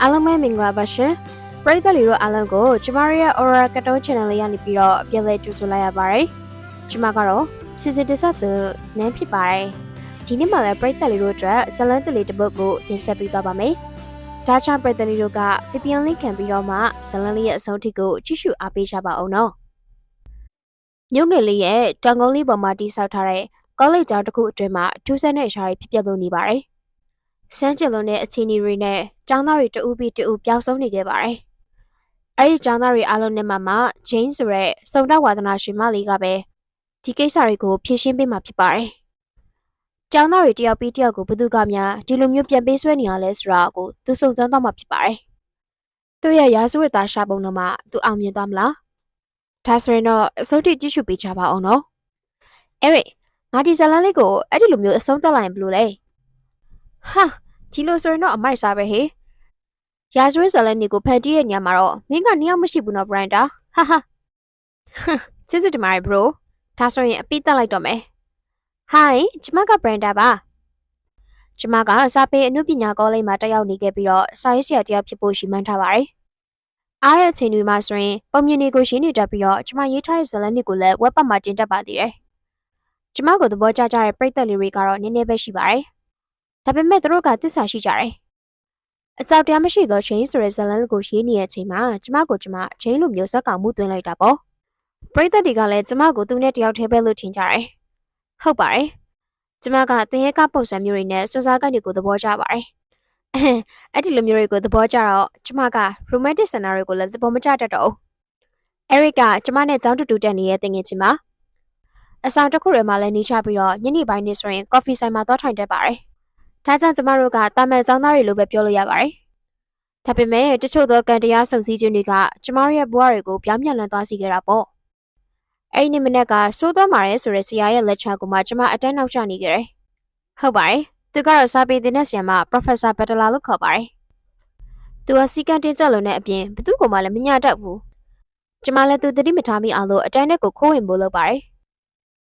အားလုံးပဲမင်္ဂလာပါရှင်ပရိသတ်တွေတို့အားလုံးကိုကျမတို့ရဲ့ Aura Cartoon Channel လေးကနေပြီးတော့ပြန်လည်ကြိုဆိုလိုက်ရပါတယ်ကျမကတော့စီစဉ်တင်ဆက်သူနန်းဖြစ်ပါတယ်ဒီနေ့မှလည်းပရိသတ်လေးတို့အတွက်ဇလန်းတလေးတစ်ပုဒ်ကိုတင်ဆက်ပေးသွားပါမယ်ဒါချာပရိသတ်လေးတို့ကပြပြင်းလေးခံပြီးတော့မှဇလန်းလေးရဲ့အဆုံးထိကိုကြည့်ရှုအားပေးကြပါအောင်နော်မြို့ငယ်လေးရဲ့တောင်ကုန်းလေးပေါ်မှာတိစောက်ထားတဲ့ကောလိပ်ကျောင်းတစ်ခုအတွင်းမှာထူးဆန်းတဲ့အရာတွေဖြစ်ပျက်လို့နေပါတယ် စမ်းကြလွန်တဲ့အခြေအနေတွေနဲ့ကျောင်းသားတွေတဦးပြီးတဦးပျောက်ဆုံးနေခဲ့ပါတယ်။အဲဒီကျောင်းသားတွေအားလုံးနဲ့မှမှဂျိန်းဆိုတဲ့စုံတော့ဝါသနာရှင်မလေးကပဲဒီကိစ္စတွေကိုဖြေရှင်းပေးမှာဖြစ်ပါတယ်။ကျောင်းသားတွေတယောက်ပြီးတယောက်ကိုဘသူကများဒီလိုမျိုးပြန်ပေးဆွဲနေရလဲဆိုတာကိုသူစုံစမ်းတော့မှာဖြစ်ပါတယ်။သူ့ရဲ့ရာဇဝတ်သားရှာပုံတော့မှသူအောင်မြင်သွားမလား။ဒါဆိုရင်တော့အစိုးရကြည့်ရှုပေးကြပါအောင်နော်။အဲ့ရငါဒီဇာလန်လေးကိုအဲ့ဒီလိုမျိုးအဆုံးသတ်လိုက်ရင်ဘယ်လိုလဲ။ ဟာဒီလိုဆိုရင်တော့အမိုက်စားပဲဟေ့ရာဇဝတ်ဇာလန်နေကိုဖန်တီးတဲ့ညမှာတော့မင်းကနှစ်ယောက်မရှိဘူးနော်ဘရိုင်တာဟာဟာဟမ်ချစ်စစ်တမားဘရိုဒါဆိုရင်အပိတက်လိုက်တော့မယ်ဟိုင်းကျမကဘရိုင်တာပါကျမကစာပေအနုပညာကောလိပ်မှာတက်ရောက်နေခဲ့ပြီးတော့စာရေးဆရာတယောက်ဖြစ်ဖို့ရှိမှန်းထားပါတယ်အားတဲ့အချိန်တွေမှာဆိုရင်ပုံမြင်တွေကိုရှင်းနေတတ်ပြီးတော့ကျမရေးထားတဲ့ဇာလန်တွေကိုလည်းဝက်ပတ်မှာတင်တတ်ပါသေးတယ်ကျမကိုသဘောကျကြတဲ့ပရိသတ်လေးတွေကတော့နည်းနည်းပဲရှိပါတယ် ဒါပေမဲ့သူတို့ကသစ္စာရှိကြတယ်။အကြောက်တရားမရှိသောချင်းဆိုတဲ့ဇလန်ကိုရေးနေတဲ့အချိန်မှာကျမကိုကျမချင်းလိုမျိုးဇက်ကောင်မှုသွင်းလိုက်တာပေါ့။ပရိသတ်တွေကလည်းကျမကိုသူနဲ့တယောက်တည်းပဲလို့ထင်ကြတယ်။ဟုတ်ပါတယ်။ကျမကတင်ရဲကပုံစံမျိုးတွေနဲ့စွစားကိုက်တွေကိုသဘောကျပါတယ်။အဲ့ဒီလိုမျိုးတွေကိုသဘောကျတော့ကျမက romantic scenario ကိုလည်းသဘောမကျတတ်တော့ဘူး။ Eric ကကျမနဲ့ကြောင်းတူတူတက်နေတဲ့တင်ငယ်ချင်းပါ။အဆောင်တစ်ခုထဲမှာလည်းနေချပြီးတော့ညနေပိုင်းနေဆိုရင် coffee ဆိုင်မှာသွားထိုင်တတ်ပါတယ်။ ဒါကြောင့်ကျမတို့ကတာမန်ကျောင်းသားတွေလိုပဲပြောလို့ရပါတယ်။ဒါပေမဲ့တချို့သောကံတရားစုံစည်းခြင်းတွေကကျမတို့ရဲ့ဘဝတွေကိုပြောင်းပြန်လည်သွားစေခဲ့တာပေါ့။အဲ့ဒီနေ့မနေ့ကစိုးသွားမှာရဲဆိုတဲ့ဆရာရဲ့ lecture ကိုမှကျမအတန်းနောက်ကျနေခဲ့တယ်။ဟုတ်ပါတယ်။သူကတော့စာပေသင်တဲ့ဆရာမ Professor Butler လို့ခေါ်ပါတယ်။သူကစီကံတင်ကြလို့နဲ့အပြင်ဘသူ့ကိုမှလည်းမညတတ်ဘူး။ကျမလည်းသူတတိမထားမိအောင်လို့အတန်းနဲ့ကိုခိုးဝင်ဖို့လုပ်ပါတယ်။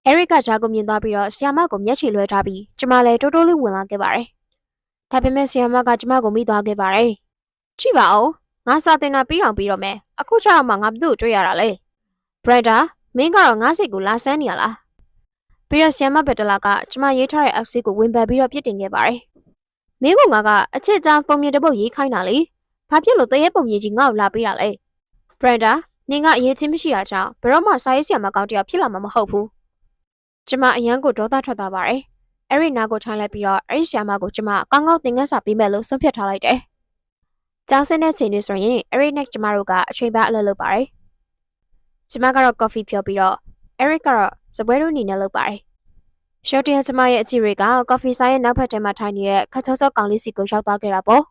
Eric ကဂျာကိုမြင်သွားပြီးတော့ဆရာမကိုမျက်ခြေလွှဲထားပြီးကျမလည်းတိုးတိုးလေးဝင်လာခဲ့ပါတယ်။ဒါပေမဲ့ဆီယမကကျမကိုမိသွားခဲ့ပါတယ်။ကြည့်ပါဦး။ငါစာတင်တာပြီးတော့ပြီးတော့မယ်။အခုကျတော့မှငါဘသူ့ကိုတွေ့ရတာလေ။ Brenda မင်းကတော့ငါစိတ်ကိုလာဆန်းနေရလား။ပြီးတော့ဆီယမဘက်တလာကကျမရေးထားတဲ့ access ကိုဝင်ပယ်ပြီးတော့ပြစ်တင်ခဲ့ပါတယ်။မင်းကငါကအချစ်ချောင်းပုံမြင်တစ်ပုတ်ရေးခိုင်းတာလေ။ဘာဖြစ်လို့တရေပုံမြင်ကြီးငါ့ကိုလာပေးတာလဲ။ Brenda နင်ကအရေးချင်းမရှိတာကြောင့်ဘယ်တော့မှစာရေးဆရာမကောင်းတယောက်ဖြစ်လာမှာမဟုတ်ဘူး။ ကျမအရန်ကိုဒေါသထွက်သွားပါတယ်။အဲ့ဒီနာကိုထိုင်လိုက်ပြီးတော့အဲ့ဒီဆီယမကိုကျမကောင်းကောင်းသင်ခန်းစာပေးမယ်လို့ဆုံးဖြတ်ထားလိုက်တယ်။ကျောင်းဆင်းတဲ့ချိန်တွေဆိုရင်အဲ့ဒီနဲ့ကျမတို့ကအချိန်ပိုင်းအလုပ်လုပ်ပါတယ်။ကျမကတော့ coffee ဖြောပြီးတော့ Eric ကတော့စပွဲတို့အနေနဲ့လုပ်ပါတယ်။ရှော့တရကျမရဲ့အချီတွေက coffee ဆိုင်ရဲ့နောက်ဘက်ထဲမှာထိုင်နေတဲ့ခတ်ချောစောကောင်လေးစီကိုရောက်သွားခဲ့တာပေါ့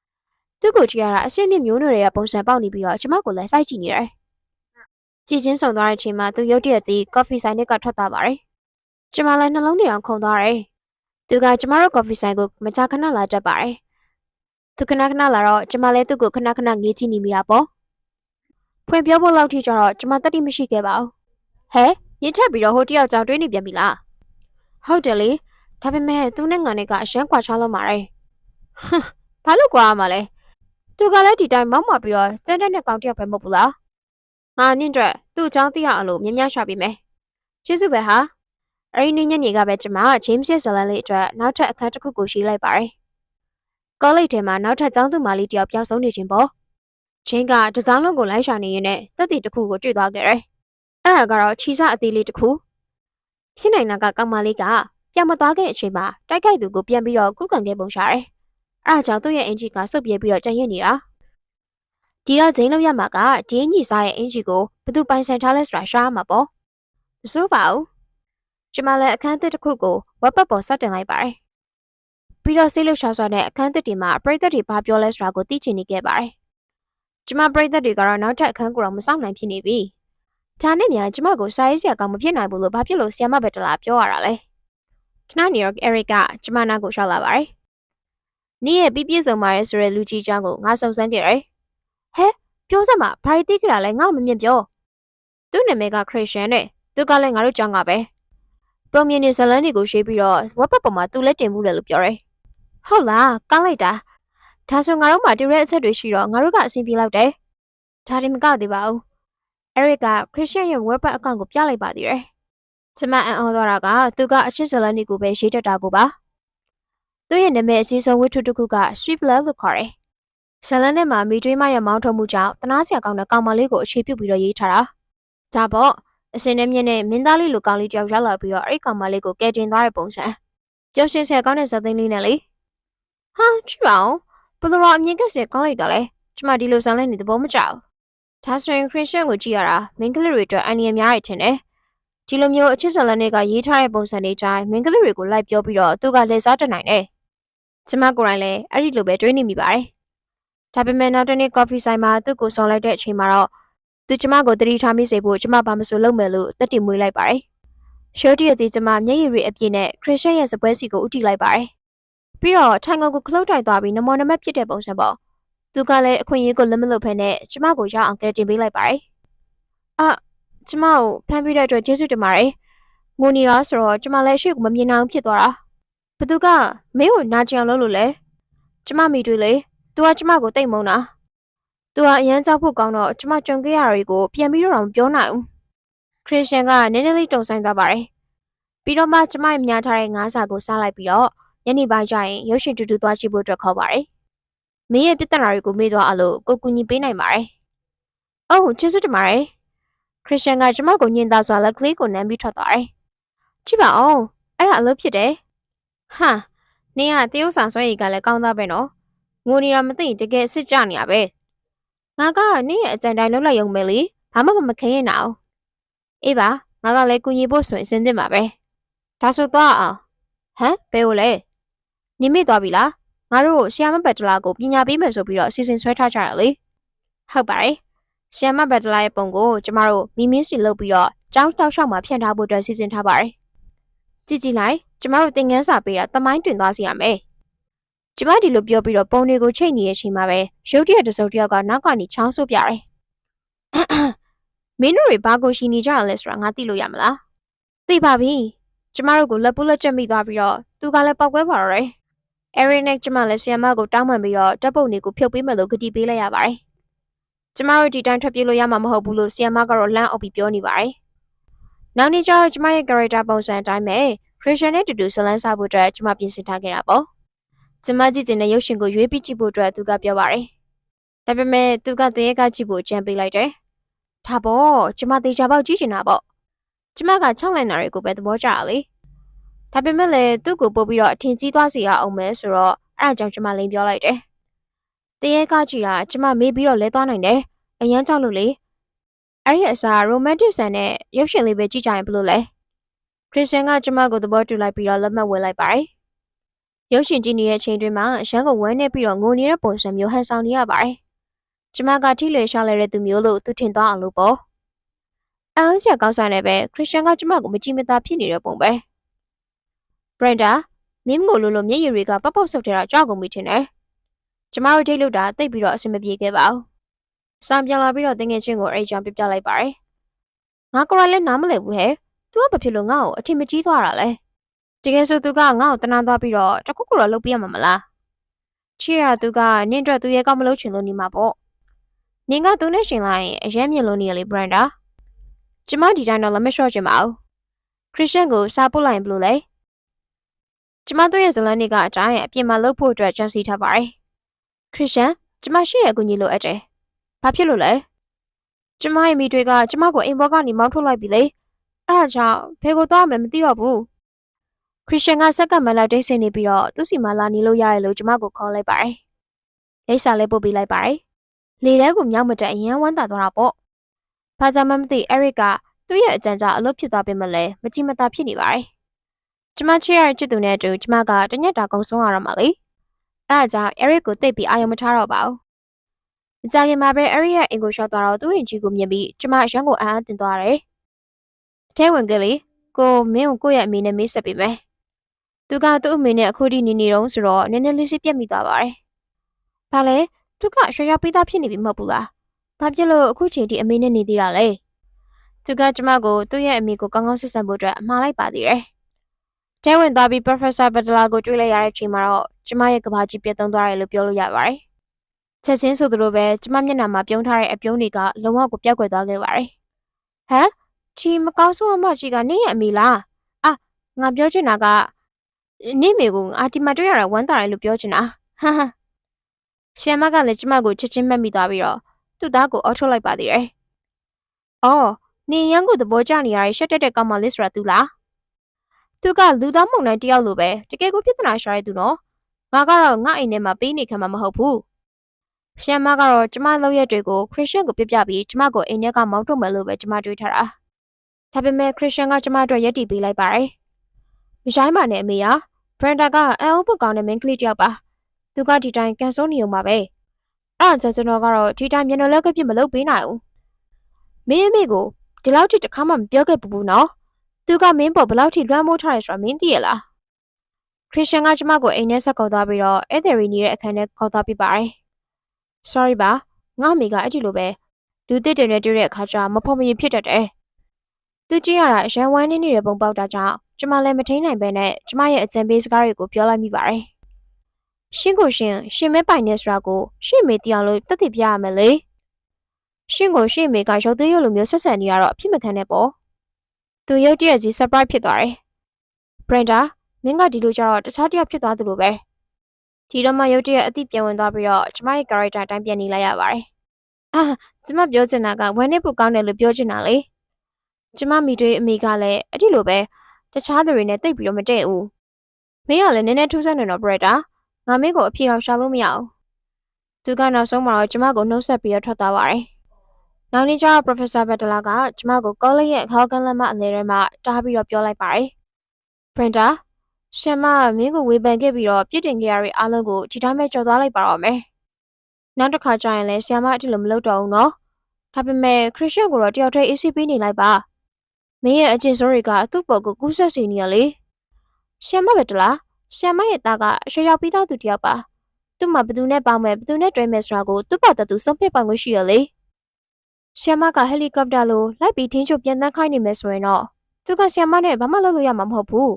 ။သူ့ကိုကြည့်ရတာအရှင်းမြမျိုးနွယ်ရဲ့ပုံစံပေါက်နေပြီးတော့ကျမကိုလည်းစိုက်ကြည့်နေတယ်။ကြည်ချင်းဆောင်သွားတဲ့အချိန်မှာသူရုတ်တရက်ကြီး coffee ဆိုင်နဲ့ကထွက်သွားပါတယ်။ ကျမလည်းနှလုံးတွေအောင်ခုန်သွားတယ်။သူကကျမတို့ coffee ဆိုင်ကိုမကြာခဏလာတတ်ပါတယ်။သူခဏခဏလာတော့ကျမလည်းသူ့ကိုခဏခဏငေးကြည့်နေမိတာပေါ့။ဖွင့်ပြောဖို့လောက်ထိကျတော့ကျမတတိမရှိခဲ့ပါဘူး။ဟဲညစ်ထက်ပြီးတော့ဟိုတယောက်ကြောင်တွေးနေပြန်ပြီလား။ဟုတ်တယ်လေ။ဒါပေမဲ့သူနဲ့ငါနဲ့ကအရှမ်းကွာချလို့ပါတယ်။ဟမ်ဘာလို့ကွာမှာလဲ။သူကလည်းဒီတိုင်းမောက်မှပြီးတော့စမ်းတဲ့နဲ့ကောင်တယောက်ပဲမဟုတ်ဘူးလား။ငါနင့်အတွက်သူ့အကြောင်းသိရအောင်လို့မြင်များရှာပေးမယ်။ကျေးဇူးပဲဟာ။ အဲ့ဒီနေ့ညနေကပဲကျမ James ရဲ့ဇာတ်လမ်းလေးအတွက်နောက်ထပ်အခန်းတစ်ခုကိုရှိလိုက်ပါတယ်။ကောလိပ်ထဲမှာနောက်ထပ်ကျောင်းသူမလေးတယောက်ပျောက်ဆုံးနေခြင်းပေါ့။ချင်းကတစောင်းလုံးကိုလိုက်ရှာနေရင်းနဲ့တက်တီတစ်ခုကိုတွေ့သွားခဲ့တယ်။အဲ့ဒါကတော့ခြိစအသေးလေးတစ်ခု။ဖြစ်နိုင်တာကကောင်မလေးကပြန်မသွားခဲ့အချိန်မှာတိုက်ခိုက်သူကိုပြန်ပြီးတော့ကုကန်ခဲ့ပုံရှာတယ်။အဲ့ဒါကြောင့်သူ့ရဲ့အင်ဂျီကစုပ်ပြေးပြီးတော့ကြံ့ရစ်နေတာ။ဒီတော့ဇိန်းလောက်ရမှာကဒီအင်ကြီးစားရဲ့အင်ဂျီကိုဘသူပိုင်ဆိုင်ထားလဲဆိုတာရှားမှာပေါ့။မစိုးပါဘူး။ ကျမလည်းအခန်းသစ်တစ်ခုကိုဝက်ပတ်ပေါ်ဆက်တင်လိုက်ပါတယ်။ပြီးတော့စိတ်လှုပ်ရှားစွာနဲ့အခန်းသစ်တွေမှာပရိသတ်တွေဘာပြောလဲဆိုတာကိုသိချင်နေခဲ့ပါတယ်။ကျမပရိသတ်တွေကတော့နောက်ထပ်အခန်းကိုတော့မစောင့်နိုင်ဖြစ်နေပြီ။ဒါနဲ့မြန်ကျမကိုစာရေးဆရာကောင်မဖြစ်နိုင်ဘူးလို့ဘာဖြစ်လို့ဆီယမဘက်တလာပြောရတာလဲ။ခဏနေတော့ Eric ကကျမနာကိုရှောက်လာပါတယ်။နေ့ရဲ့ပြည့်ပြည့်စုံပါရဲဆိုတဲ့လူကြီးချောင်းကိုငါစုံစမ်းခဲ့တယ်။ဟဲပြောစမ်းမှာဘာတိတ်ကြတာလဲငါ့မမြင်ပြော။သူ့နာမည်ကခရစ်ယာန်နဲ့သူကလည်းငါတို့ကျောင်းကပဲ။ ပုံမြင်နေဇလန်းတွေကိုရှေးပြီးတော့ဝက်ပတ်ပေါ်မှာသူလည်းတင်မှုတယ်လို့ပြောတယ်။ဟုတ်လားကောင်းလိုက်တာ။ဒါဆိုငါတို့မှတူတဲ့အဆက်တွေရှိတော့ငါတို့ကအဆင်ပြေလောက်တယ်ဒါတင်မကသေးပါဘူးအဲရစ်ကခရစ်ယာန်ရဲ့ web အကောင့်ကိုပြလိုက်ပါသေးတယ်ကျမအံ့ဩသွားတာကသူကအချစ်ဇလန်နီကိုပဲရေးတက်တာကိုပါသူ့ရဲ့နာမည်အကြီးဆုံးဝတ္ထုတစ်ခုက Sweet Blood လို့ခေါ်တယ်ဇလန်နဲ့မှာမိတွေးမရဲ့မောင်းထုတ်မှုကြောင့်တနာစရာကောင်းတဲ့ကောင်မလေးကိုအခြေပြုပြီးတော့ရေးထားတာဒါပေါ့ အစင်နဲ့မြင့်နဲ့မင်းသားလေးလိုကောင်လေးတယောက်ရောက်လာပြီးတော့အဲ့ဒီကောင်မလေးကိုကဲတင်သွားတဲ့ပုံစံပျော်ရွှင်စရာကောင်းတဲ့ဇာတ်သိမ်းလေးနဲ့လေဟာကြည့်ပါဦးဘယ်လိုတော့အမြင်ကက်စရာကောင်းလိုက်တော့လဲကျမဒီလိုဇာတ်လင်းနေသဘောမကျဘူးဒါဆိုရင်ခရစ်ယာန်ကိုကြည့်ရတာမင်းကလေးတွေအတွက်အန္တရာယ်များရထင်တယ်ဒီလိုမျိုးအချစ်ဇာတ်လင်းတွေကရေးထားတဲ့ပုံစံတွေတိုင်းမင်းကလေးတွေကိုလိုက်ပြောပြီးတော့သူကလက်စားတက်နိုင်တယ်ကျမကိုယ်တိုင်လည်းအဲ့ဒီလိုပဲတွေးနေမိပါတယ်ဒါပေမဲ့နောက်တစ်နေ့ coffee ဆိုင်မှာသူ့ကိုဆောင်လိုက်တဲ့အချိန်မှာတော့ သူကျမကိုတတိထားမိစေဖို့ကျမဘာမဆိုလုပ်မယ်လို့တက်တည်မွေးလိုက်ပါတယ်။ရှိုးတရစီကျမမျက်ရည်တွေအပြည့်နဲ့ခရစ်ယာန်ရဲ့စပွဲစီကိုဥတီလိုက်ပါတယ်။ပြီးတော့ထိုင်ကုန်ကိုခလုတ်တိုင်သွားပြီးနမောနမက်ပြစ်တဲ့ပုံစံပေါ့။သူကလည်းအခွင့်အရေးကိုလက်မလွတ်ဖဲနဲ့ကျမကိုရအောင်ကဲတင်ပေးလိုက်ပါတယ်။အာကျမကိုဖမ်းပြီးတဲ့အတွက်ကျေးဇူးတင်ပါတယ်။ငိုနေတာဆိုတော့ကျမလည်းရှေ့ကိုမမြင်နိုင်ဖြစ်သွားတာ။ဘသူကမင်းကိုနာကျင်အောင်လုပ်လို့လဲ။ကျမမိတွေ့လေ။ तू ကကျမကိုတိတ်မုန်းတာ။ तू ကအရန်ကြောက်ဖို့ကောင်းတော့ကျမကြုံခဲ့ရတာတွေကိုပြန်ပြီးတော့မပြောနိုင်ဘူးခရစ်ယာန်ကနည်းနည်းလေးတုံဆိုင်သွားပါတယ်ပြီးတော့မှကျမရဲ့မြားထားတဲ့ငါးစာကိုစားလိုက်ပြီးတော့ညနေပိုင်းကျရင်ရုပ်ရှင်တူတူသွားကြည့်ဖို့အတွက်ခေါ်ပါတယ်မင်းရဲ့ပြဿနာတွေကိုမေးသွားအလို့ကိုကူညီပေးနိုင်ပါတယ်အော်ကျေးဇူးတင်ပါတယ်ခရစ်ယာန်ကကျမကိုညင်သာစွာလက်ကလေးကိုနမ်းပြီးထွက်သွားတယ်ကြည့်ပါဦးအဲ့ဒါအလုပ်ဖြစ်တယ်ဟာနင်ကတရုတ်ဆောင်ဆွဲရည်ကလည်းကောင်းသားပဲနော်ငိုနေတာမသိရင်တကယ်စစ်ကြနေရပဲ ငါကနင့်ရဲ့အကြံတိုင်းလုပ်လိုက်ရုံပဲလေဘာမှမခရင်နာအောင်အေးပါငါကလည်းကူညီဖို့ဆိုရင်အဆင်သင့်ပါပဲဒါဆိုတော့အောင်ဟမ်ဘယ်ကိုလဲနိမိတ်သွားပြီလားငါတို့ဆီယမဘက်တလာကိုပညာပေးမယ်ဆိုပြီးတော့အစီအစဉ်ဆွဲထားကြရလေဟုတ်ပါတယ်ဆီယမဘက်တလာရဲ့ပုံကိုကျမတို့မီမင်းစီလုပ်ပြီးတော့ကျောင်းတောက်လျှောက်မှာဖြန့်ထားဖို့အတွက်စီစဉ်ထားပါတယ်ကြည့်ကြည့်လိုက်ကျမတို့သင်ခန်းစာပေးတာတမိုင်းတွင်သွားစီရမယ် ကျမဒီလိုပြောပြီးတော့ပုံတွေကိုချိန်နေတဲ့အချိန်မှာပဲရုတ်တရက်တစုံတယောက်ကနောက်ကနေချောင်းဆုပ်ပြတယ်မင်းတို့တွေဘာကိုရှိနေကြရလဲဆိုတာငါသိလို့ရမလားသိပါပြီကျမတို့ကိုလက်ပူးလက်ချက်မိသွားပြီးတော့သူကလည်းပောက်ကွဲပါတော့တယ်အဲရီနဲ့ကျမလည်းဆီယမကိုတောင်းပန်ပြီးတော့တပ်ပုတ်နေကိုဖြုတ်ပေးမယ်လို့ကတိပေးလိုက်ရပါတယ်ကျမတို့ဒီတိုင်းထွက်ပြေးလို့ရမှာမဟုတ်ဘူးလို့ဆီယမကတော့လမ်းအုပ်ပြီးပြောနေပါတယ်နောက်နေ့ကျတော့ကျမရဲ့ character ပုံစံအတိုင်းပဲ Christian နဲ့တူတူဇလန်းစားဖို့အတွက်ကျမပြင်ဆင်ထားခဲ့တာပေါ့ ကျမကြည့်ကျင်တဲ့ရုပ်ရှင်ကိုရွေးပြီးကြည့်ဖို့အတွက်သူကပြောပါတယ်ဒါပေမဲ့သူကတရေကကြည့်ဖို့ကြံပေးလိုက်တယ်ဒါပေါ့ကျမတေချာပေါက်ကြည့်ချင်တာပေါ့ကျမက6လန်နာတွေကိုပဲသဘောကျတာလေဒါပေမဲ့လည်းသူ့ကိုပို့ပြီးတော့အထင်ကြီးသွားစီရအောင်မယ်ဆိုတော့အဲ့ဒါကြောင့်ကျမလိန်ပြောလိုက်တယ်တရေကကြည့်တာကျမမေးပြီးတော့လဲသွားနိုင်တယ်အရန်ကြောက်လို့လေအဲ့ဒီအစား romantic ဆန်နဲ့ရုပ်ရှင်လေးပဲကြည့်ကြရင်ဘယ်လိုလဲခရစ်စတန်ကကျမကိုသဘောတူလိုက်ပြီးတော့လက်မှတ်ဝယ်လိုက်ပါတယ် ရုပ်ရှင်ကြည့်နေတဲ့အချိန်တွင်းမှာရန်ကုန်ဝဲနေပြီးတော့ငိုနေတဲ့ပုံစံမျိုးဟန်ဆောင်နေရပါတယ်ကျမကထိလွယ်ရှားလဲတဲ့သူမျိုးလို့သူထင်သွားအောင်လို့ပေါ့အန်ဆရာကောင်းစားနေပဲခရစ်စတန်ကကျမကိုမကြည့်မသားဖြစ်နေတဲ့ပုံပဲဘရန်ဒါမင်းကိုလိုလိုမျက်ရည်တွေကပေါက်ပေါက်ဆုပ်ထဲတာကြောက်ကုန်ပြီထင်တယ်ကျမတို့ဒိတ်လို့တာတိတ်ပြီးတော့အဆင်မပြေခဲ့ပါဘူးစာပြန်လာပြီးတော့တင်ငယ်ချင်းကိုအဲ့ကြောင်ပြပြလိုက်ပါတယ်ငါကိုရလည်းနားမလည်ဘူးဟဲ့သူကဘာဖြစ်လို့ငါ့ကိုအထင်မကြီးသွားတာလဲ တကယ်ဆိုသူကငါ့ကိုတနာသွားပြီးတော့တခုခုတော့လုပ်ပြရမှာမလားချီရသူကနင့်အတွက်သူရဲ့ကောက်မလို့ချင်လို့နေမှာပေါ့နင်ကသူနဲ့ရှင်လိုက်ရင်အရင်မြင်လို့နေရလေဘရန်ဒါကျမဒီတိုင်းတော့လက်မလျှော့ချင်ပါဘူးခရစ်ယာန်ကိုစားပို့လိုက်ရင်ဘလို့လဲကျမတို့ရဲ့ဇလန်တွေကအတိုင်းအပြင်မှာလှုပ်ဖို့အတွက်ကြံစီထားပါတယ်ခရစ်ယာန်ကျမရှိရဲ့အကူကြီးလိုအပ်တယ်ဘာဖြစ်လို့လဲကျမရဲ့မိတွေကကျမကိုအိမ်ဘောကနေမောင်းထုတ်လိုက်ပြီလေအဲ့ဒါကြောင့်ဘယ်ကိုသွားမှမသိတော့ဘူး ခရစ်ယာန်ကစက္ကန့်မလောက်တိတ်ဆိနေပြီးတော့သူ့စီမှာလာနေလို့ရတယ်လို့ကျမကိုခေါ်လိုက်ပါတယ်လိပ်စာလေးပို့ပေးလိုက်ပါတယ်လေထဲကိုမြောက်မတက်အရန်ဝမ်းသာသွားတာပေါ့။ဘာကြောင့်မှမသိအဲရစ်ကသူ့ရဲ့အကြံကြအလုပ်ဖြစ်သွားပေမဲ့လည်းမကြည့်မသာဖြစ်နေပါတယ်။ကျမချစ်ရတဲ့ချစ်သူနဲ့အတူကျမကတညက်တာကုံဆုံးရတော့မှလေ။အဲဒါကြောင့်အဲရစ်ကိုတိတ်ပြီးအာရုံမထားတော့ပါဘူး။မကြခင်မှာပဲအဲရစ်ရဲ့အင်ကိုရှော့သွားတော့သူ့ရင်ကြီးကိုမြင်ပြီးကျမရန်ကိုအံ့အားတင်သွားတယ်။တဲဝင်ကလေးကိုမင်းကိုကိုယ့်ရဲ့အမေနဲ့မေးဆက်ပေးမယ်။ သူကသူ့အမေနဲ့အခုထိနေနေတော့ဆိုတော့နည်းနည်းလေးစီးပြက်မိသွားပါတယ်။ဘာလဲသူကရွှေရွှေပေးသားဖြစ်နေပြီမဟုတ်ဘူးလားဘာဖြစ်လို့အခုချိန်ထိအမေနဲ့နေသေးတာလဲသူကကျမကိုသူ့ရဲ့အမေကိုကောင်းကောင်းဆက်ဆံဖို့အတွက်အမှားလိုက်ပါသေးတယ်ကျဲဝင်သွားပြီး Professor Butler ကိုတွေ့လိုက်ရတဲ့အချိန်မှာတော့ကျမရဲ့ကဘာကြီးပြတ်သုံးသွားတယ်လို့ပြောလို့ရပါတယ်။ချက်ချင်းဆိုသလိုပဲကျမမျက်နှာမှာပြုံးထားတဲ့အပြုံးတွေကလုံးဝကိုပြောက်ကွယ်သွားခဲ့ပါတယ်။ဟမ်ချီမကောင်းဆုံးအမကြီးကနေရဲ့အမေလား။အာငါပြောချင်တာက နေမေကိုအာဒီမှာတွေ့ရတာဝမ်းသာတယ်လို့ပြောချင်တာ။ဟမ်ဟမ်ဆီယမကလည်းကျမကိုချက်ချင်းမှတ်မိသွားပြီးတော့သူ့သားကိုအော်ထုတ်လိုက်ပါသေးတယ်။အော်နေရန်ကိုသဘောကျနေရတဲ့ရှက်တက်တဲ့ကောင်မလေးဆိုတာသူလား။သူကလူသားမုံတိုင်းတယောက်လိုပဲတကယ်ကိုပြဿနာရှာရတဲ့သူနော်ငါကတော့ငါအိမ်ထဲမှာပေးနေခံမှာမဟုတ်ဘူးရှမ်မကတော့ကျမလောက်ရက်တွေကိုခရစ်ယာန်ကိုပြပြပြီးကျမကိုအိမ်ထဲကမောင်းထုတ်မယ်လို့ပဲကျမတွေးထားတာဒါပေမဲ့ခရစ်ယာန်ကကျမအတွက်ရက်တီပေးလိုက်ပါတယ်မရိုင်းပါနဲ့အမေယာ ဘရန်ဒါကအန်အိုပုတ်ကောင်းတဲ့မင်းကလေးတယောက်ပါသူကဒီတိုင်းကန်ဆုံးနေုံပါပဲအဲ့ဒါကျွန်တော်ကတော့ဒီတိုင်းမျက်နှာလက်ကပြစ်မလုပ်ပေးနိုင်ဘူးမင်းအမေကိုဒီလောက်ထိတစ်ခါမှမပြောခဲ့ဘူးနော်သူကမင်းပေါ်ဘယ်လောက်ထိလွှမ်းမိုးထားတယ်ဆိုတာမင်းသိရလားခရစ်ယာန်ကကျမကိုအိမ်ထဲဆက်ခေါ်သွားပြီးတော့ဧည့်သည်ရီနေတဲ့အခန်းထဲခေါ်သွားပြပါတယ် sorry ပါငါအမေကအဲ့ဒီလိုပဲလူသစ်တွေနဲ့တွေ့တဲ့အခါကျမဖို့မရင်ဖြစ်တတ်တယ်သူကြည့်ရတာရန်ဝမ်းနေနေတဲ့ပုံပေါက်တာကြောင့် ကျမလည်းမထိန်နိုင်ပဲနဲ့ကျမရဲ့အကြံပေးစကားတွေကိုပြောလိုက်မိပါတယ်ရှင်းကိုရှင်းရှင်မဲပိုင်နေဆိုတာကိုရှင့်မေတီအောင်လို့တက်တည်ပြရမယ်လေရှင့်ကိုရှင့်မေကရုပ်သွေးရုပ်လိုမျိုးဆက်ဆံနေရတော့အဖြစ်မခံနဲ့ပေါ့သူရုတ်တရက်ကြီး surprise ဖြစ်သွားတယ်။ Brenda မင်းကဒီလိုကြတော့တခြားတစ်ယောက်ဖြစ်သွားသလိုပဲ။ဒီတော့မှရုတ်တရက်အသိပြန်ဝင်သွားပြီးတော့ကျမရဲ့ character အတိုင်းပြန်နေလိုက်ရပါတယ်။အာကျမပြောချင်တာကဝမ်းနဲ့ပုတ်ကောင်းတယ်လို့ပြောချင်တာလေ။ကျမမိတွေးအမိကလည်းအဲ့ဒီလိုပဲ တခြားသူတွေနဲ့တိတ်ပြီးတော့မတည့်ဘူး။မင်းကလည်းနည်းနည်းထူးဆန်းနေတော့ Brenda ငါမင်းကိုအဖြေတော့ရှာလို့မရဘူး။သူကနောက်ဆုံးမှာတော့ကျမကိုနှုတ်ဆက်ပြီးတော့ထွက်သွားပါတယ်။နောက်နေ့ကျတော့ Professor Butler ကကျမကိုကောလိပ်ရဲ့ခေါင်းကန်းလက်မအလဲထဲမှာတားပြီးတော့ပြောလိုက်ပါတယ်။ Brenda ရှင်မမင်းကိုဝေဖန်ခဲ့ပြီးတော့ပြစ်တင်ခဲ့ရတဲ့အားလုံးကိုဒီတိုင်းပဲကြော်သွားလိုက်ပါတော့မယ်။နောက်တစ်ခါကျရင်လည်းဆ iam မအတိလိုမလုပ်တော့ဘူးနော်။ဒါပေမဲ့ခရစ်ယာန်ကိုတော့တယောက်တည်းအေးဆေးပေးနေလိုက်ပါ။ မင်းရဲ့အကျင့်ဆိုးတွေကသူ့ပေါ်ကိုကူးဆက်စေနေရလေ။ရှင်မပဲတလား။ရှင်မရဲ့သားကအရွှေရောက်ပြီးသားသူတယောက်ပါ။သူ့မှာဘယ်သူနဲ့ပေါင်းမယ်ဘယ်သူနဲ့တွဲမယ်ဆိုတာကိုသူ့ဘာသာသူဆုံးဖြတ်ပိုင်ခွင့်ရှိရလေ။ဆီယမကဟယ်လီကော်ပတာလိုလိုက်ပြီးထင်းချုပ်ပြန်တန်းခိုင်းနေမယ်ဆိုရင်တော့သူကဆီယမနဲ့ဘာမှလုပ်လို့ရမှာမဟုတ်ဘူး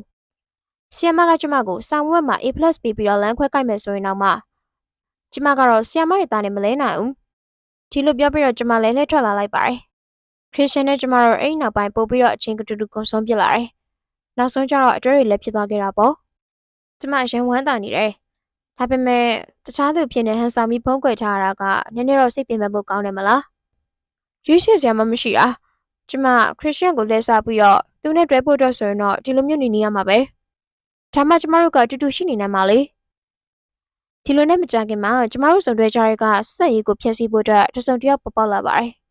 ဆီယမကကျမကိုစာဝတ်မှာ A+ ပေးပြီးတော့လမ်းခွဲကြိုက်မယ်ဆိုရင်တော့မှကျမကတော့ဆီယမရဲ့သားနဲ့မလဲနိုင်ဘူးဒီလိုပြောပြီးတော့ကျမလည်းလှည့်ထွက်လာလိုက်ပါတယ် ခရစ်ယာန်နဲ့ကျမတို့အဲ့ဒီနောက်ပိုင်းပို့ပြီးတော့အချင်းကတူတူကုန်ဆုံးပြစ်လာတယ်နောက်ဆုံးကျတော့အတွဲတွေလည်းဖြစ်သွားခဲ့တာပေါ့ကျမအရင်ဝမ်းသာနေတယ်ဒါပေမဲ့တခြားသူဖြစ်နေဟန်ဆောင်ပြီးဖုံးကွယ်ထားရတာကနည်းနည်းတော့စိတ်ပင်ပန်းဖို့ကောင်းတယ်မလားရွေးချယ်စရာမှမရှိတာကျမခရစ်ယာန်ကိုလဲစားပြီးတော့သူနဲ့တွဲဖို့အတွက်ဆိုရင်တော့ဒီလိုမျိုးနေနေရမှာပဲဒါမှကျမတို့ကအတူတူရှိနေနိုင်မှာလေဒီလိုနဲ့မကြခင်မှာကျမတို့စုံတွဲကြရဲကဆက်ရည်ကိုဖျက်ဆီးဖို့အတွက်တစ်စုံတစ်ယောက်ပေါ်ပေါက်လာပါတယ်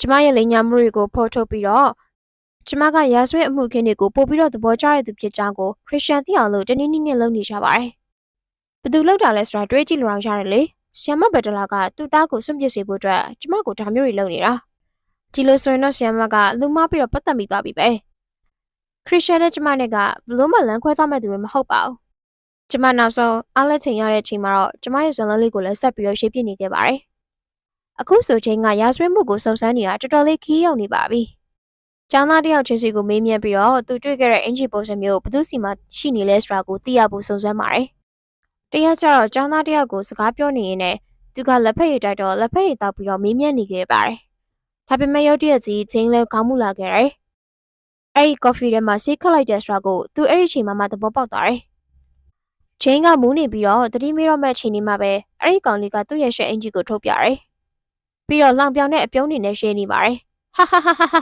ကျမရဲ့လိန်ညာမှုတွေကိုဖော်ထုတ်ပြီးတော့ကျမကရာဇဝတ်အမှုခင်းတွေကိုပို့ပြီးတော့သဘောကျတဲ့သူဖြစ်ကြောင်းကိုခရစ်ယာန်သိအောင်လို့တနည်းနည်းနဲ့လုပ်နေကြပါတယ်ဘယ်သူလောက်တာလဲဆိုတာတွေးကြည့်လို့အောင်ရတယ်လေဆီယမဘက်တလာကသူ့သားကိုစွန့်ပစ်စေဖို့အတွက်ကျမကိုဒါမျိုးတွေလုပ်နေတာဒီလိုဆိုရင်တော့ဆီယမကလူမပြီးတော့ပတ်သက်မိသွားပြီပဲခရစ်ယာန်နဲ့ကျမနဲ့ကဘလို့မှလမ်းခွဲသွားမဲ့သူတွေမဟုတ်ပါဘူးကျမနောက်ဆုံးအားလက်ချိန်ရတဲ့အချိန်မှာတော့ကျမရဲ့ဇလန်းလေးကိုလည်းဆက်ပြီးတော့ရှေ့ပြနေခဲ့ပါတယ် အခုဆိုချိန်ကရာဇဝတ်မှုကိုစုံစမ်းနေတာတော်တော်လေးခီးရောက်နေပါပြီကျောင်းသားတယောက်ချင်းစီကိုမေးမြန်းပြီးတော့သူတွေ့ခဲ့တဲ့အင်ဂျီပုံစံမျိုးဘယ်သူစီမှာရှိနေလဲဆိုတာကိုသိရဖို့စုံစမ်းပါတယ်တရက်ကျတော့ကျောင်းသားတယောက်ကိုစကားပြောနေရင်လည်းသူကလက်ဖက်ရည်တိုက်တော့လက်ဖက်ရည်တောက်ပြီးတော့မေးမြန်းနေခဲ့ပါတယ်။ဒါပေမဲ့ရုတ်တရက်စီချင်းလဲခေါင်းမှုလာခဲ့တယ်။အဲ့ဒီကော်ဖီထဲမှာဆေးခတ်လိုက်တဲ့စရာကိုသူအဲ့ဒီချိန်မှမှသဘောပေါက်သွားတယ်။ချင်းကမူးနေပြီးတော့တတိမေတော့မဲ့ချိန်นี้မှာပဲအဲ့ဒီကောင်လေးကသူ့ရဲ့ရှက်အင်ဂျီကိုထုတ်ပြတယ်။ ပြီးတော့လောင်ပြောင်တဲ့အပြုံးနေနဲ့ရှင်းနေပါတယ်။ဟာဟာဟာဟာ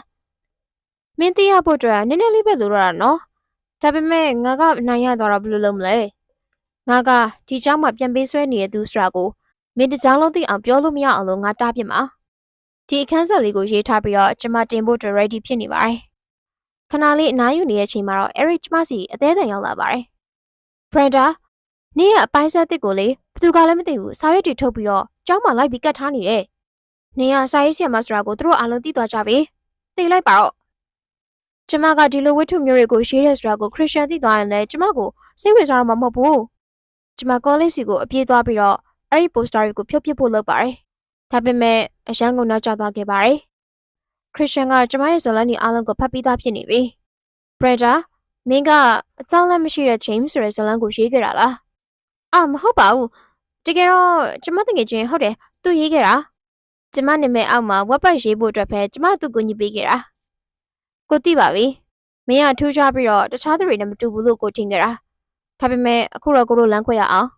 မင်းတရားဖို့အတွက်နည်းနည်းလေးပဲလိုတော့တာနော်။ဒါပေမဲ့ငါကနိုင်ရသွားတော့ဘယ်လိုလုပ်မလဲ။ငါကဒီเจ้าမှာပြန်ပေးဆွဲနေတဲ့သူဆိုတာကိုမင်းတကြောင်လုံးသိအောင်ပြောလို့မရအောင်လို့ငါတားပြစ်မှာဒီအခန်းဆက်လေးကိုရေးထားပြီးတော့ကျမတင်ဖို့ ready ဖြစ်နေပါတယ်ခဏလေးအနားယူနေတဲ့အချိန်မှာတော့ Eric ကျမစီအသေးအံရောက်လာပါတယ် Brenda နင်းရဲ့အပိုင်းဆက်တစ်ကိုလေဘသူကလည်းမသိဘူးစာရွက်တွေထုတ်ပြီးတော့ကျောင်းမှာလိုက်ပြီးကတ်ထားနေတယ် နင်းကစာရေးဆရာမဆိုတာကိုသူတို့အားလုံးသိသွားကြပြီသိလိုက်ပါတော့ကျမကဒီလိုဝတ္ထုမျိုးတွေကိုရေးတဲ့ဆိုတာကိုခရစ်ယာန်သိသွားရင်လည်းကျမကိုစိတ်ဝင်စားတော့မှာမဟုတ်ဘူးကျမကောလိပ်စီကိုအပြေးသွားပြီးတော့အဲ့ဒီ poster တွေကိုဖြုတ်ပစ်ဖို့လုပ်ပါတယ်။ဒါပေမဲ့အရန်ကုန်နောက်ကျသွားခဲ့ပါတယ်။ခရစ်ယာန်ကကျမရဲ့ဇလန်ဒီအားလုံးကိုဖတ်ပြီးသားဖြစ်နေပြီ။ Brenda မင်းကအကြောင်းလည်းမရှိတဲ့ James ဆိုတဲ့ဇာတ်လမ်းကိုရေးခဲ့တာလားအာမဟုတ်ပါဘူးတကယ်တော့ကျမတကယ်ချင်းဟုတ်တယ်သူရေးခဲ့တာ ကျမနာမည်အောက်မှာ website ရေးဖို့အတွက်ပဲကျမသူ့ကိုညှိပေးခဲ့တာကိုသိပါပြီမင်းကထူးခြားပြီးတော့တခြားသူတွေနဲ့မတူဘူးလို့ကိုထင်ခဲ့တာဒါပေမဲ့အခုတော့ကိုတို့လမ်းခွဲရအောင်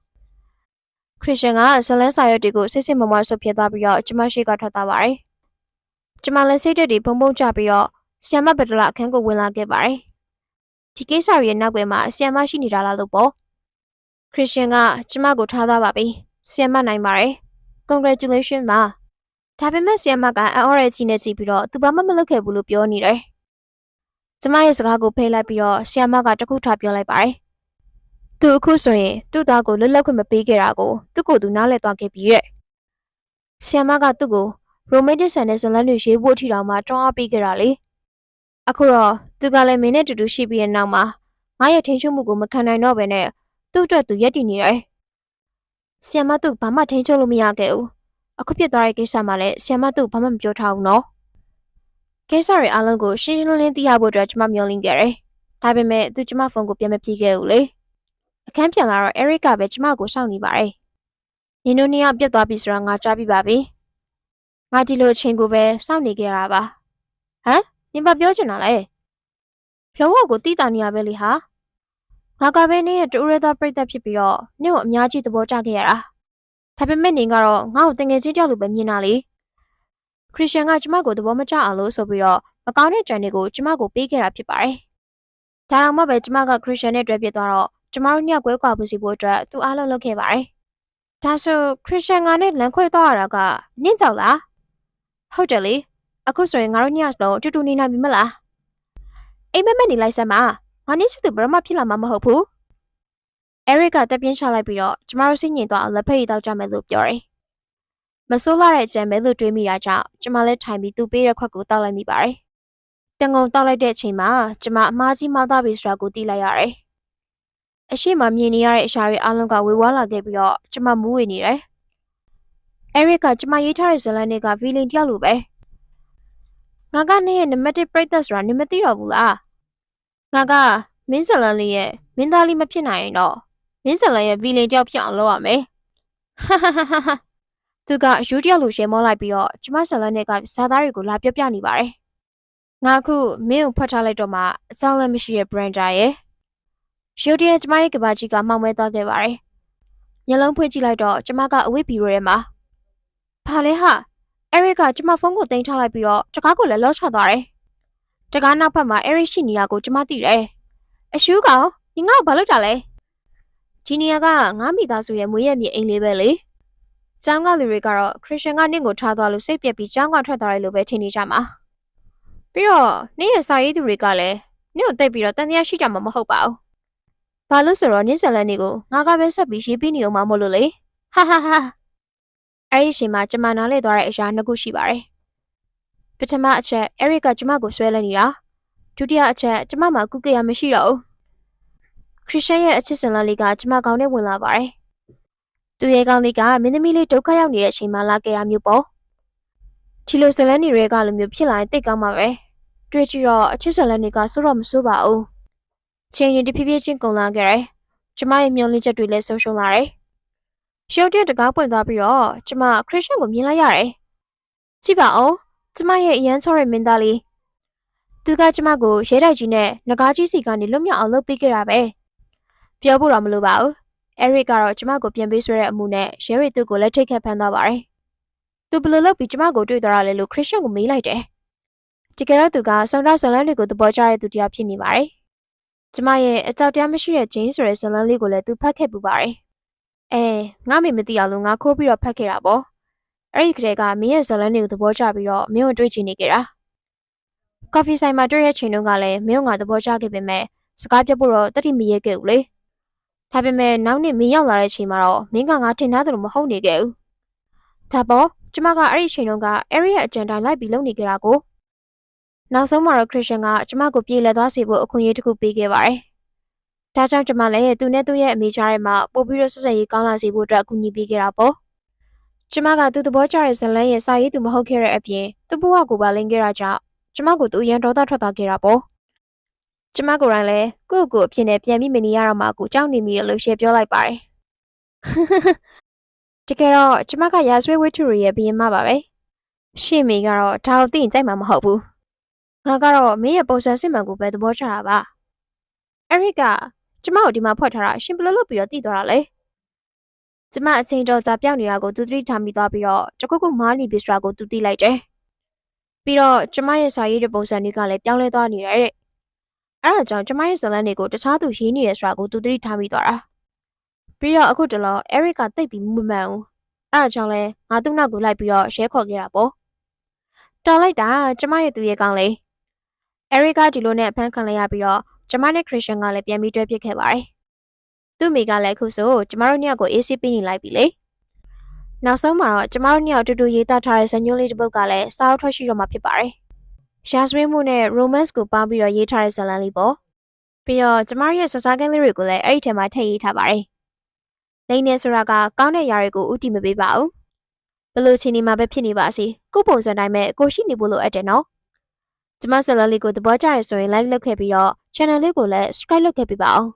ခရစ်ယာန်ကဇလန်းစာရွက်တွေကိုစိတ်စိတ်မမဆုပ်ဖြစ်သွားပြီးတော့ကျမရှိကထွက်သွားပါတယ်ကျမလည်းစိတ်တက်တွေပုံပုံကြပြီးတော့ဆီယမ်မဘက်ဒလာအခန်းကိုဝင်လာခဲ့ပါတယ်ဒီကိစ္စရဲ့နောက်ွယ်မှာဆီယမ်မရှိနေတာလားလို့ပေါ့ခရစ်ယာန်ကကျမကိုထားသွားပါပြီဆီယမ်မနိုင်ပါတယ် congratulation ပါ ဒါပေမဲ့ဆီယမ်မကအန်အော်ရဲ့ချီနဲ့ချီပြီးတော့သူဘာမှမလုပ်ခဲ့ဘူးလို့ပြောနေတယ်ကျမရဲ့စကားကိုဖိလိုက်ပြီးတော့ဆီယမ်မကတခုထားပြောလိုက်ပါတယ်သူအခုဆိုရင်သူ့သားကိုလွတ်လပ်ခွင့်မပေးခဲ့တာကိုသူ့ကိုယ်သူနားလည်သွားခဲ့ပြီးရဲ့ဆီယမ်မကသူ့ကို romantic ဆန်တဲ့ဇလန်းတွေရေးဖို့အထီတောင်မှတွန်းအားပေးခဲ့တာလေအခုတော့သူကလည်းမင်းနဲ့တူတူရှိပြီးတဲ့နောက်မှာငါရဲ့ထင်ချုံမှုကိုမခံနိုင်တော့ဘဲနဲ့သူ့အတွက်သူရက်တည်နေတယ်ဆီယမ်မသူ့ဘာမှထင်ချုံလို့မရခဲ့ဘူး အခုဖြစ်သွားတဲ့ကိစ္စမှာလည်းဆီယမ်မသူ့ဘာမှမပြောထားဘူးနော်ကိစ္စတွေအားလုံးကိုရှင်းရှင်းလင်းလင်းသိရဖို့အတွက်ကျွန်မမျှော်လင့်ခဲ့တယ်ဒါပေမဲ့သူကျွန်မဖုန်းကိုပြန်မပြေခဲ့ဘူးလေအခန်းပြန်လာတော့ Eric ကပဲကျွန်မကိုစောင့်နေပါတယ်နင်တို့နှစ်ယောက်ပြတ်သွားပြီဆိုတာငါကြားပြီးပါပြီငါဒီလိုအချိန်ကိုပဲစောင့်နေခဲ့တာပါဟမ်နင်ဘာပြောချင်တာလဲလုံးဝကိုတိတာနေရပဲလေဟာငါကပဲနင်းရဲ့တူရဲသားပြိတ္တဖြစ်ပြီးတော့နင့်ကိုအများကြီးသဘောကျခဲ့ရတာ ဒါပေမဲ့နင်ကတော့ငါ့ကိုတငယ်ချင်းတယောက်လိုပဲမြင်တာလေခရစ်ယာန်ကကျမကိုသဘောမကျအောင်လို့ဆိုပြီးတော့မကောင်းတဲ့ကြံတွေကိုကျမကိုပေးခဲ့တာဖြစ်ပါတယ်ဒါအောင်မှပဲကျမကခရစ်ယာန်နဲ့တွေ့ပြစ်သွားတော့ကျမတို့ညကွဲကွာပစီဖို့အတွက်သူအားလုံးလုပ်ခဲ့ပါတယ်ဒါဆိုခရစ်ယာန်ကနဲ့လမ်းခွဲသွားရတာကနင့်ကြောက်လားဟုတ်တယ်လေအခုဆိုရင်ငါတို့ညစလုံးအတူတူနေနိုင်ပြီမလားအိမ်မက်မက်နေလိုက်စမ်းပါငါနင့်ချစ်သူဘယ်တော့မှဖြစ်လာမှာမဟုတ်ဘူး အဲရစ်ကတက်ပြင်းချလိုက်ပြီးတော့ကျမတို့စိတ်ငြိမ်သွားအောင်လက်ဖက်ရည်တောက်ကြမယ်လို့ပြောတယ်မဆိုးလာတဲ့အကြံပဲလို့တွေးမိတာကြောင့်ကျမလည်းထိုင်ပြီးသူပေးတဲ့ခွက်ကိုတောက်လိုက်မိပါတယ်တငုံတောက်လိုက်တဲ့အချိန်မှာကျမအမားကြီးမောင်းသားပြီဆိုတာကိုသိလိုက်ရတယ်အရှိမမြင်နေရတဲ့အရာတွေအလုံးကဝေဝါးလာခဲ့ပြီးတော့ကျမမူးဝေနေတယ်အဲရစ်ကကျမရေးထားတဲ့ဇာတ်လမ်းတွေကဗီလင်တယောက်လိုပဲငါကနေရဲ့နံပါတ်1 practice ဆိုတာနင်မသိတော့ဘူးလားငါကမင်းဇလန်လေးရဲ့မင်းသားလေးမဖြစ်နိုင်ရင်တော့ မင်းဇလန်ရဲ့ဗီလင်တယောက်ဖြစ်အောင်လုပ်ရမယ်ဟာဟာဟာဟာသူကအယူတယောက်လိုရှယ်မောလိုက်ပြီးတော့ကျမဇလန်နဲ့ကဇာသားတွေကိုလာပြောပြနေပါတယ်ငါအခုမင်းကိုဖတ်ထားလိုက်တော့မှအကြောင်းလည်းမရှိတဲ့ brander ရဲ့ရုတ်တရက်ကျမရဲ့ကဘာကြီးကမှောင်မဲသွားခဲ့ပါတယ်ညလုံးဖွင့်ကြည့်လိုက်တော့ကျမကအဝိဘီရိုထဲမှာဘာလဲဟာအဲရစ်ကကျမဖုန်းကိုတင်ထားလိုက်ပြီးတော့တကားကိုလည်းလော့ချသွားတယ်။တကားနောက်ဖက်မှာအဲရစ်ရှိနေတာကိုကျမသိတယ်။အရှူးကောင်ညီငါ့ကိုဘာလုပ်တာလဲ။ ဂျီနီယာကငါမိသားစုရဲ့မွေးရမြေအိမ်လေးပဲလေ။ကျောင်းကလူတွေကတော့ခရစ်ယာန်ကနင့်ကိုထားသွားလို့စိတ်ပြက်ပြီးကျောင်းကထွက်သွားတယ်လို့ပဲထင်နေကြမှာ။ပြီးတော့နင့်ရဲ့စာရေးသူတွေကလည်းနင့်ကိုတိတ်ပြီးတော့တန်တရားရှိကြမှာမဟုတ်ပါဘူး။ဘာလို့ဆိုတော့နင့်ဇလန်တွေကိုငါကပဲဆက်ပြီးရေးပေးနေအောင်မမို့လို့လေ။ဟာဟာဟာ။အဲ့ဒီအချိန်မှာကျမနားလဲသွားတဲ့အရာနှစ်ခုရှိပါတယ်။ပထမအချက်အဲရစ်ကကျမကိုဆွဲလဲနေတာ။ဒုတိယအချက်ကျမမှာကုကရမရှိတော့ဘူး။ ခရစ်ယာန်ရဲ့အချစ်စံလန်းလေးကကျမကောင်းနဲ့ဝင်လာပါတယ်။သူရဲ့ကောင်းလေးကမင်းသမီးလေးဒုက္ခရောက်နေတဲ့အချိန်မှာလာခဲ့တာမျိုးပေါ့။ဒီလိုဇလန်းတွေကလိုမျိုးဖြစ်လာရင်တိတ်ကောင်းမှာပဲ။တွေ့ကြည့်တော့အချစ်စံလန်းတွေကစိုးတော့မစိုးပါဘူး။ချင်းရင်တဖြည်းဖြည်းချင်းကုန်လာခဲ့တယ်။ကျမရဲ့မျောလင့်ချက်တွေလည်းဆုံးရှုံးလာတယ်။ရုပ်တရက်တကားပွင့်သွားပြီးတော့ကျမခရစ်ယာန်ကိုမြင်လိုက်ရတယ်။ကြည့်ပါဦးကျမရဲ့အရန်ချောတဲ့မင်းသားလေး။သူကကျမကိုရဲတိုက်ကြီးနဲ့ငကားကြီးစီကနေလွတ်မြောက်အောင်လုပ်ပေးခဲ့တာပဲ။ ပြောဖို့တော့မလိုပါဘူး။အဲရစ်ကတော့ကျမကိုပြန်ပေးဆွဲတဲ့အမှုနဲ့ရဲရစ်သူ့ကိုလက်ထိတ်ခတ်ဖမ်းသွားပါတယ်။သူဘယ်လိုလုပ်ပြီးကျမကိုတွေ့သွားတာလဲလို့ခရစ်ယာန်ကိုမေးလိုက်တယ်။တကယ်တော့သူကဆောင်းတာဇလန်းတွေကိုသဘောကျတဲ့သူတစ်ယောက်ဖြစ်နေပါတယ်။ကျမရဲ့အကြောက်တရားမရှိတဲ့ဂျင်းဆိုတဲ့ဇလန်းလေးကိုလည်းသူဖတ်ခဲ့ပူပါတယ်။အဲငါမေမသိအောင်လို့ငါခိုးပြီးတော့ဖတ်ခဲ့တာပေါ့။အဲ့ဒီကလေးကမင်းရဲ့ဇလန်းတွေကိုသဘောကျပြီးတော့မင်းကိုတွေ့ချင်နေကြတာ။ကော်ဖီဆိုင်မှာတွေ့တဲ့ချိန်တုန်းကလည်းမင်းကငါသဘောကျခဲ့ပေမဲ့စကားပြောဖို့တော့တတိမရဲခဲ့ဘူးလေ။ ဒါပေမဲ့နောက်နေ့မင်းရောက်လာတဲ့ချိန်မှာတော့မင်းကငါထင်သားသလိုမဟုတ်နေခဲ့ဘူး။ဒါပေါ့ကျမကအဲ့ဒီချိန်တုန်းကအဲ့ဒီရဲ့အကြံတိုင်းလိုက်ပြီးလုပ်နေကြတာကိုနောက်ဆုံးမှာတော့ခရစ်ယာန်ကကျမကိုပြေးလဲသွားစေဖို့အခွင့်အရေးတစ်ခုပေးခဲ့ပါတယ်။ဒါကြောင့်ကျမလည်းသူနဲ့သူ့ရဲ့အမိကြားထဲမှာပို့ပြီးတော့ဆက်ဆက်ရေးကောင်းလာစေဖို့အတွက်အကူအညီပေးခဲ့တာပေါ့။ကျမကသူ့သဘောကျတဲ့ဇလန်းရဲ့စာရေးသူမဟုတ်ခဲ့တဲ့အပြင်သူ့ဘဝကိုပါလိမ်ခဲ့တာကြောင့်ကျမကိုသူအရန်ဒေါသထွက်သွားခဲ့တာပေါ့ ကျမကိုယ်တိုင်လည်းကိုယ့်ကိုယ်အဖြစ်နဲ့ပြန်ပြီးမနေရတော့မှကိုကြောက်နေမိတယ်လို့ရှယ်ပြောလိုက်ပါတယ်တကယ်တော့ကျမကရာဇဝဲဝိထုတွေရဲ့ဘယင်မပါပဲရှင့်မေကတော့ဒါကိုသိရင်ကြိုက်မှာမဟုတ်ဘူးငါကတော့မင်းရဲ့ပုံစံစစ်မှန်ကိုပဲသဘောချတာပါအဲ့ရစ်ကကျမကိုဒီမှာဖွက်ထားတာရှင်ဘယ်လိုလုပ်ပြီးတော့တည်သွားတာလဲကျမအချိန်တော်ကြာပြောင်းနေတာကိုသူသတိထားမိသွားပြီးတော့တခုခုမားနေပြီဆိုတာကိုသူသိလိုက်တယ်ပြီးတော့ကျမရဲ့စာရေးတဲ့ပုံစံတွေကလည်းပြောင်းလဲသွားနေတယ်တဲ့ အဲ့ဒါကြောင့်ကျမရဲ့ဇာတ်လမ်းတွေကိုတခြားသူရေးနေရဆိုတာကိုသူသတိထားမိသွားတာပြီးတော့အခုတလောအဲရစ်ကတိတ်ပြီးမမှန်ဘူးအဲ့ဒါကြောင့်လဲငါသူ့နောက်ကိုလိုက်ပြီးတော့ရှဲခေါ်ခဲ့တာပေါ့တော်လိုက်တာကျမရဲ့သူရဲ့ကောင်းလေအဲရစ်ကဒီလိုနဲ့အဖမ်းခံလိုက်ရပြီးတော့ကျမနဲ့ခရစ်စတန်ကလည်းပြန်ပြီးတွဲဖြစ်ခဲ့ပါတယ်သူ့မိကလည်းအခုဆိုကျမတို့နှစ်ယောက်ကိုအေးဆေးပေးနေလိုက်ပြီလေနောက်ဆုံးမှာတော့ကျမတို့နှစ်ယောက်အတူတူရေးသားထားတဲ့ဇာတ်ညွှန်းလေးတစ်ပုဒ်ကလည်းစာအုပ်ထွက်ရှိတော့မှာဖြစ်ပါတယ် ရာဇဝတ်မှုနဲ့ romance ကိုပေါင်းပြီးတော့ရေးထားတဲ့ဇာတ်လမ်းလေးပေါ့ပြီးတော့ကျမတို့ရဲ့စစားကင်းလေးတွေကိုလည်းအဲ့ဒီထဲမှာထည့်ရေးထားပါတယ်လိမ့်နေဆိုတာကကောင်းတဲ့ຢာတွေကိုဥတီမပေးပါဘူးဘယ်လိုချင်းနေမှာပဲဖြစ်နေပါစေကိုယ့်ပုံစံတိုင်းပဲကိုရှိနေဖို့လိုအပ်တယ်နော်ကျမဇာတ်လမ်းလေးကိုသဘောကျရဆိုရင် like လုပ်ခဲ့ပြီးတော့ channel လေးကိုလည်း subscribe လုပ်ခဲ့ပေးပါအောင်